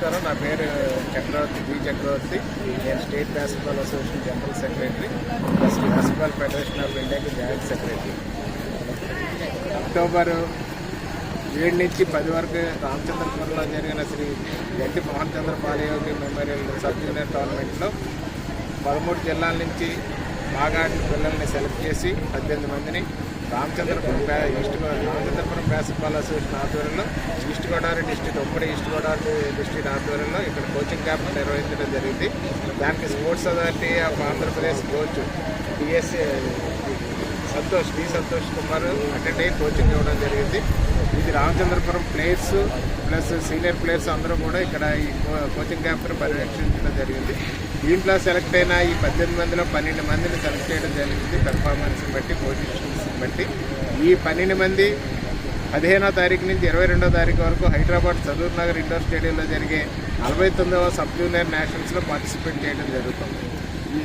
నమస్కారం. నా పేరు చక్రవర్తి బి. చక్రవర్తి. నేను state basketball association general secretary first basketball federation of ఇండియాకి జాయింట్ సెక్రటరీ. అక్టోబర్ ఏడు నుంచి పది వరకు రామచంద్రపురంలో జరిగిన Shri NT Mohan Chandra Balayogi memorial sub junior టోర్నమెంట్లో పదమూడు జిల్లాల నుంచి బాగా పిల్లల్ని సెలెక్ట్ చేసి పద్దెనిమిది మందిని Ramachandrapuram east Ramachandrapuram basketball association ఆధ్వర్యంలో ఈస్ట్ గోదావరి డిస్టిక్ ఉమ్మడి ఈస్ట్ గోదావరి డిస్టిక్ ఆధ్వర్యంలో ఇక్కడ కోచింగ్ క్యాంప్ నిర్వహించడం జరిగింది. దానికి sports authority of Andhra Pradesh coach DSC Santosh D Santosh Kumar attend అయ్యి కోచింగ్ ఇవ్వడం జరిగింది. ఇది Ramachandrapuram players plus senior players అందరూ కూడా ఇక్కడ ఈ కో- కోచింగ్ క్యాంప్ను పర్యవేక్షించడం జరిగింది. దీంట్లో సెలెక్ట్ అయిన ఈ పద్దెనిమిది మందిలో పన్నెండు మందిని సెలెక్ట్ చేయడం జరిగింది. పెర్ఫార్మెన్స్ బట్టి పోటీ బట్టి ఈ పన్నెండు మంది పదిహేనో తారీఖు నుంచి ఇరవై రెండో తారీఖు వరకు హైదరాబాద్ సదూర్ నగర్ ఇండోర్ స్టేడియంలో జరిగే నలభై తొమ్మిదవ సబ్ జూనియర్ నేషనల్స్లో పార్టిసిపేట్ చేయడం జరుగుతుంది. ఈ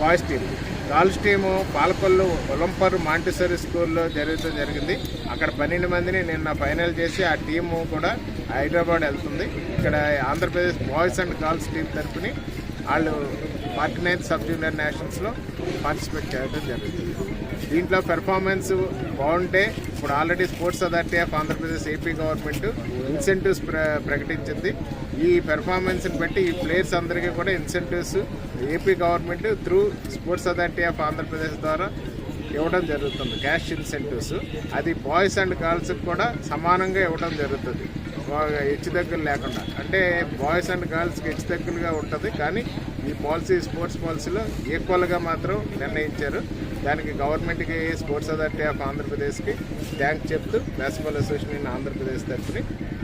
boys team girls team Palakollu ఒలంపర్ Montessori స్కూల్లో జరుగుతూ జరిగింది. అక్కడ పన్నెండు మందిని నిన్న ఫైనల్ చేసి ఆ టీము కూడా హైదరాబాద్ వెళ్తుంది. ఇక్కడ Andhra Pradesh boys and girls team తరఫుని వాళ్ళు ఫార్టీ నైన్త్ సబ్ జూనియర్ నేషనల్స్లో పార్టిసిపేట్ చేయడం జరుగుతుంది. దీంట్లో పెర్ఫార్మెన్స్ బాగుంటే ఇప్పుడు already sports authority of Andhra Pradesh AP government incentives ప్ర ప్రకటించింది. ఈ పెర్ఫార్మెన్స్ని బట్టి ఈ ప్లేయర్స్ అందరికీ కూడా incentives AP government through sports authority of Andhra Pradesh ద్వారా ఇవ్వడం జరుగుతుంది. క్యాష్ ఇన్సెంటివ్స్ అది బాయ్స్ అండ్ గర్ల్స్కి కూడా సమానంగా ఇవ్వడం జరుగుతుంది. బాగా హెచ్చు దగ్గర లేకుండా. అంటే బాయ్స్ అండ్ గర్ల్స్కి హెచ్చు దగ్గరగా ఉంటుంది. కానీ ఈ పాలసీ స్పోర్ట్స్ పాలసీలో ఈక్వల్గా మాత్రం నిర్ణయించారు. దానికి గవర్నమెంట్కి స్పోర్ట్స్ అథారిటీ ఆఫ్ ఆంధ్రప్రదేశ్కి థ్యాంక్ చెప్తూ బాస్కెట్బాల్ అసోసియేషన్ ఇన్ ఆంధ్రప్రదేశ్ తరఫున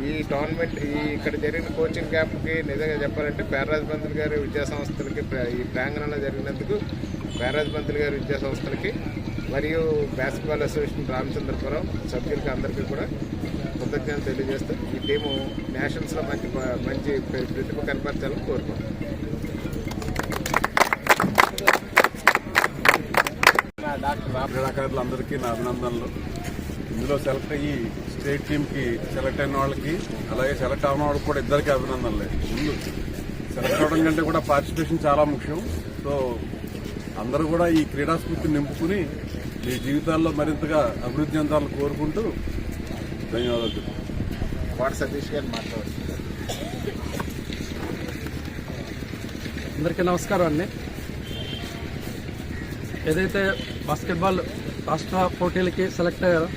ఈ టోర్నమెంట్ ఈ ఇక్కడ జరిగిన కోచింగ్ క్యాంప్కి నిజంగా చెప్పాలంటే పేర్రాజ్ పంతులు గారి విద్యా సంస్థలకి ఈ ప్రాంగణంలో జరిగినందుకు పేర్రాజ్ పంతులు గారి విద్యా సంస్థలకి మరియు బాస్కెట్బాల్ అసోసియేషన్ రామచంద్రపురం సభ్యులకి అందరికీ కూడా కృతజ్ఞతలు తెలియజేస్తూ ఈ టీము నేషనల్స్లో మంచి మంచి ప్రతిభ కనపరచాలని కోరుకుంటున్నాను నా డాక్టర్ రామ్ క్రీడాకారులందరికీ నా అభినందనలు. ఇందులో సెలెక్ట్ అయ్యి స్టేట్ టీంకి సెలెక్ట్ అయిన వాళ్ళకి అలాగే సెలెక్ట్ అయిన వాళ్ళకి కూడా ఇద్దరికి అభినందనలే. ముందు సెలెక్ట్ అవడం కంటే కూడా పార్టిసిపేషన్ చాలా ముఖ్యం. సో అందరూ కూడా ఈ క్రీడా స్ఫూర్తిని నింపుకుని మీ జీవితాల్లో మరింతగా అభివృద్ధి చెందాలని కోరుకుంటూ ధన్యవాదాలు వాడు సతీష్ గారు మాట్లాడుతున్నారు అందరికీ నమస్కారం అండి. ఏదైతే బాస్కెట్బాల్ రాష్ట్ర పోటీలకి సెలెక్ట్ అయ్యారు.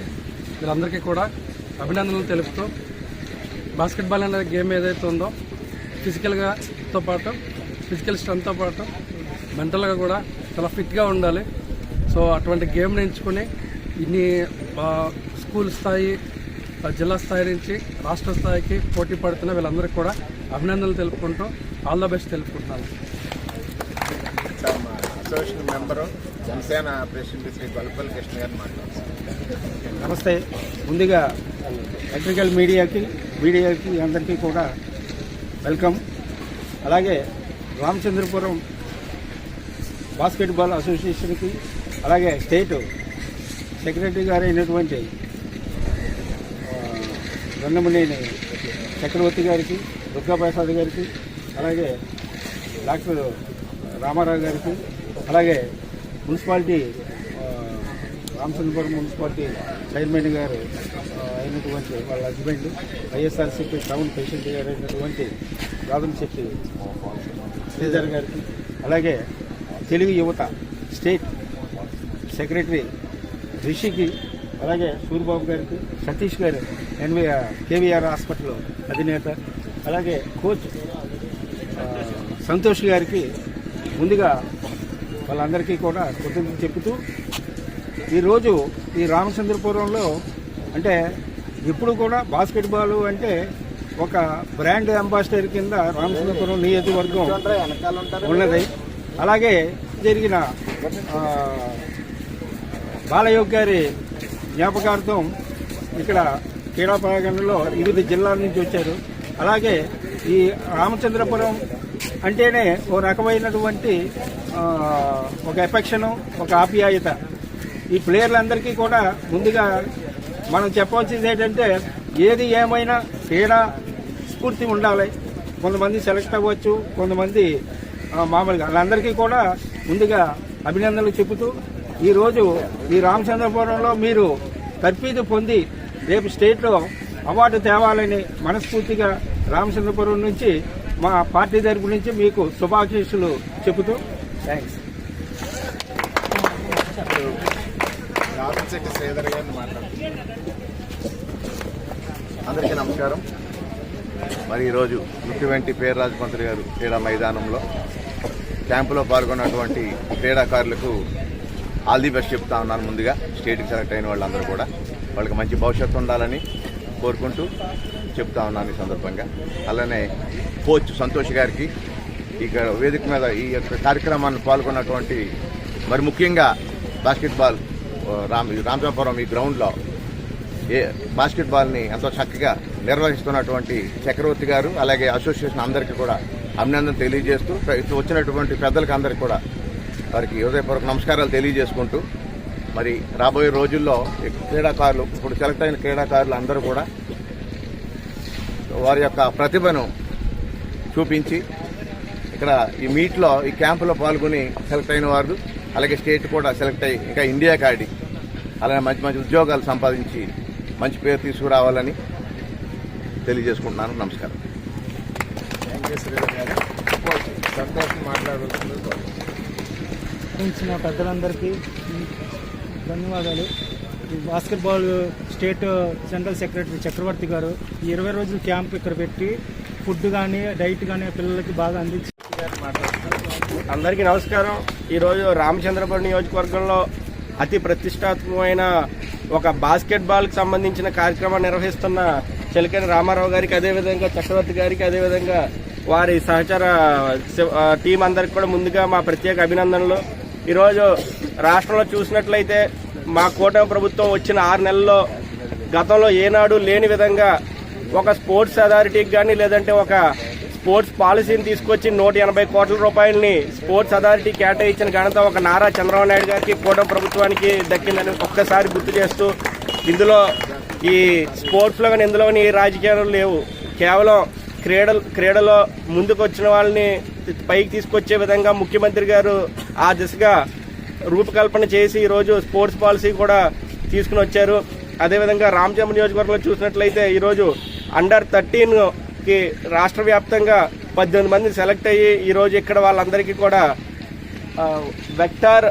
వీళ్ళందరికీ కూడా అభినందనలు తెలుపుతూ బాస్కెట్బాల్ అనే గేమ్ ఏదైతే ఉందో ఫిజికల్గా తో పాటు ఫిజికల్ స్ట్రెంత్తో పాటు మెంటల్గా కూడా చాలా ఫిట్గా ఉండాలి. సో అటువంటి గేమ్ని ఎంచుకుని ఇన్ని స్కూల్ స్థాయి జిల్లా స్థాయి నుంచి రాష్ట్ర స్థాయికి పోటీ పడుతున్న వీళ్ళందరికీ కూడా అభినందనలు తెలుపుకుంటూ ఆల్ ద బెస్ట్ తెలుపుకుంటున్నాను. Association member Janasena president Shri Balpal Krishna garu మాట్లాడుతున్నారు. నమస్తే. ముందుగా ఎలక్ట్రికల్ మీడియాకి మీడియాకి అందరికీ కూడా వెల్కమ్. అలాగే రామచంద్రపురం బాస్కెట్బాల్ అసోసియేషన్కి అలాగే స్టేట్ సెక్రటరీ గారు అయినటువంటి వెన్నమనేని చక్రవర్తి గారికి దుర్గాప్రసాద్ గారికి అలాగే డాక్టర్ రామారావు గారికి అలాగే మున్సిపాలిటీ రామచంద్రపురం మున్సిపాలిటీ చైర్మన్ గారు అయినటువంటి వాళ్ళ హస్బెండ్ వైఎస్ఆర్సీపీ టౌన్ ప్రెసిడెంట్ గారు అయినటువంటి రాధన్ శెట్టి శ్రీధర్ గారికి అలాగే తెలుగు యువత స్టేట్ సెక్రటరీ రిషికి అలాగే సూర్యబాబు గారికి సతీష్ గారు ఎన్వి కేవీఆర్ హాస్పిటల్ అధినేత అలాగే కోచ్ సంతోష్ గారికి ముందుగా వాళ్ళందరికీ కూడా కృతజ్ఞతలు చెబుతూ ఈరోజు ఈ రామచంద్రపురంలో అంటే ఇప్పుడు కూడా బాస్కెట్బాల్ అంటే ఒక బ్రాండ్ అంబాసిడర్ కింద రామచంద్రపురం నియోజకవర్గం ఉన్నది. అలాగే జరిగిన బాలయోగ్ గారి జ్ఞాపకార్థం ఇక్కడ క్రీడా ప్రాంగణంలో వివిధ జిల్లాల నుంచి వచ్చారు. అలాగే ఈ రామచంద్రపురం అంటేనే ఓ రకమైనటువంటి ఒక ఎఫెక్షను ఒక ఆప్యాయత. ఈ ప్లేయర్లందరికీ కూడా ముందుగా మనం చెప్పవలసింది ఏంటంటే ఏది ఏమైనా క్రీడా స్ఫూర్తి ఉండాలి. కొంతమంది సెలెక్ట్ అవ్వచ్చు కొంతమంది మామూలుగా. వాళ్ళందరికీ కూడా ముందుగా అభినందనలు చెబుతూ ఈరోజు ఈ రామచంద్రపురంలో మీరు తర్ఫీదు పొంది రేపు స్టేట్లో అవార్డు తేవాలని మనస్ఫూర్తిగా రామచంద్రపురం నుంచి మా పార్టీ తరపు నుంచి మీకు శుభాకాంక్షలు చెబుతూ థ్యాంక్స్ రామశెట్టి శ్రీధర్ గారిని మాట్లాడుతున్నాను. అందరికీ నమస్కారం. మరి ఈరోజు ముఖ్యమంత్రి పేరు రాజమంత్రి గారు క్రీడా మైదానంలో క్యాంపులో పాల్గొన్నటువంటి క్రీడాకారులకు ఆల్ ది బెస్ట్ చెప్తా ఉన్నాను ముందుగా. స్టేట్కి సెలెక్ట్ అయిన వాళ్ళందరూ కూడా వాళ్ళకి మంచి భవిష్యత్తు ఉండాలని కోరుకుంటూ చెప్తా ఉన్నాను ఈ సందర్భంగా. అలానే కోచ్ సంతోష్ గారికి ఇక్కడ వేదిక మీద ఈ యొక్క కార్యక్రమాన్ని పాల్గొన్నటువంటి మరి ముఖ్యంగా బాస్కెట్బాల్ రామ్ రామచంపురం ఈ గ్రౌండ్లో ఏ బాస్కెట్బాల్ని ఎంతో చక్కగా నిర్వహిస్తున్నటువంటి చక్రవర్తి గారు అలాగే అసోసియేషన్ అందరికీ కూడా అభినందన తెలియజేస్తూ వచ్చినటువంటి పెద్దలకు అందరికీ కూడా వారికి హృదయపూర్వక నమస్కారాలు తెలియజేసుకుంటూ మరి రాబోయే రోజుల్లో ఈ క్రీడాకారులు ఇప్పుడు సెలెక్ట్ అయిన క్రీడాకారులు అందరూ కూడా వారి యొక్క ప్రతిభను చూపించి ఇక్కడ ఈ మీట్లో ఈ క్యాంపులో పాల్గొని సెలెక్ట్ అయిన వారు అలాగే స్టేట్ కూడా సెలెక్ట్ అయ్యి ఇంకా ఇండియా కాడి అలాగే మంచి మంచి ఉద్యోగాలు సంపాదించి మంచి పేరు తీసుకురావాలని తెలియజేసుకుంటున్నాను. నమస్కారం. థ్యాంక్ పెద్దలందరికీ ధన్యవాదాలు. ఈ basketball state general secretary Chakravarthi garu ఈ ఇరవై రోజుల క్యాంప్ ఇక్కడ పెట్టి ఫుడ్ కానీ డైట్ కానీ పిల్లలకి బాగా అందించి అందరికీ నమస్కారం. ఈరోజు రామచంద్రపురం నియోజకవర్గంలో అతి ప్రతిష్టాత్మకమైన ఒక బాస్కెట్బాల్కి సంబంధించిన కార్యక్రమాన్ని నిర్వహిస్తున్న చిలకని రామారావు గారికి అదేవిధంగా చక్రవర్తి గారికి అదేవిధంగా వారి సహచర టీం అందరికి కూడా ముందుగా మా ప్రత్యేక అభినందనలు. ఈరోజు రాష్ట్రంలో చూసినట్లయితే మా కూటమి ప్రభుత్వం వచ్చిన ఆరు నెలల్లో గతంలో ఏనాడు లేని విధంగా ఒక స్పోర్ట్స్ అథారిటీకి కానీ లేదంటే ఒక స్పోర్ట్స్ పాలసీని తీసుకొచ్చి నూట ఎనభై కోట్ల రూపాయలని స్పోర్ట్స్ అథారిటీ కేటాయించిన ఘనత ఒక నారా చంద్రబాబు నాయుడు గారికి కూటమి ప్రభుత్వానికి దక్కిందని ఒక్కసారి గుర్తు చేస్తూ ఇందులో ఈ స్పోర్ట్స్లో కానీ ఇందులో కానీ రాజకీయాలు లేవు. కేవలం క్రీడలు క్రీడలో ముందుకు వచ్చిన వాళ్ళని పైకి తీసుకొచ్చే విధంగా ముఖ్యమంత్రి గారు ఆ దిశగా రూపకల్పన చేసి ఈరోజు స్పోర్ట్స్ పాలసీ కూడా తీసుకుని వచ్చారు. అదేవిధంగా రామచంద్ర నియోజకవర్గంలో చూసినట్లయితే ఈరోజు అండర్ థర్టీన్ కి రాష్ట్ర వ్యాప్తంగా పద్దెనిమిది మంది సెలెక్ట్ అయ్యి ఈరోజు ఇక్కడ వాళ్ళందరికీ కూడా వెక్టార్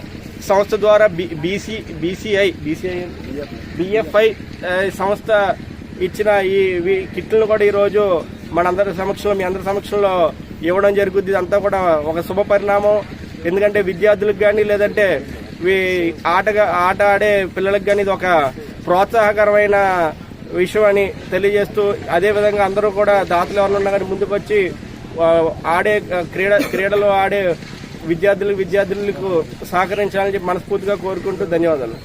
సంస్థ ద్వారా B BC BCI BCI BFI సంస్థ ఇచ్చిన ఈ కిట్లను కూడా ఈరోజు మనందరి సమక్షంలో మీ అందరి సమక్షంలో ఇవ్వడం జరుగుద్ది. ఇదంతా కూడా ఒక శుభ పరిణామం. ఎందుకంటే విద్యార్థులకు కానీ లేదంటే ఆటగా ఆట ఆడే పిల్లలకు కానీ ఇది ఒక ప్రోత్సాహకరమైన విషయం అని తెలియజేస్తూ అదేవిధంగా అందరూ కూడా దాతలు ఎవరు ఉన్నా కానీ ముందుకు వచ్చి ఆడే క్రీడ క్రీడలు ఆడే విద్యార్థులకు విద్యార్థులకు సహకరించాలని చెప్పి మనస్ఫూర్తిగా కోరుకుంటూ ధన్యవాదాలు.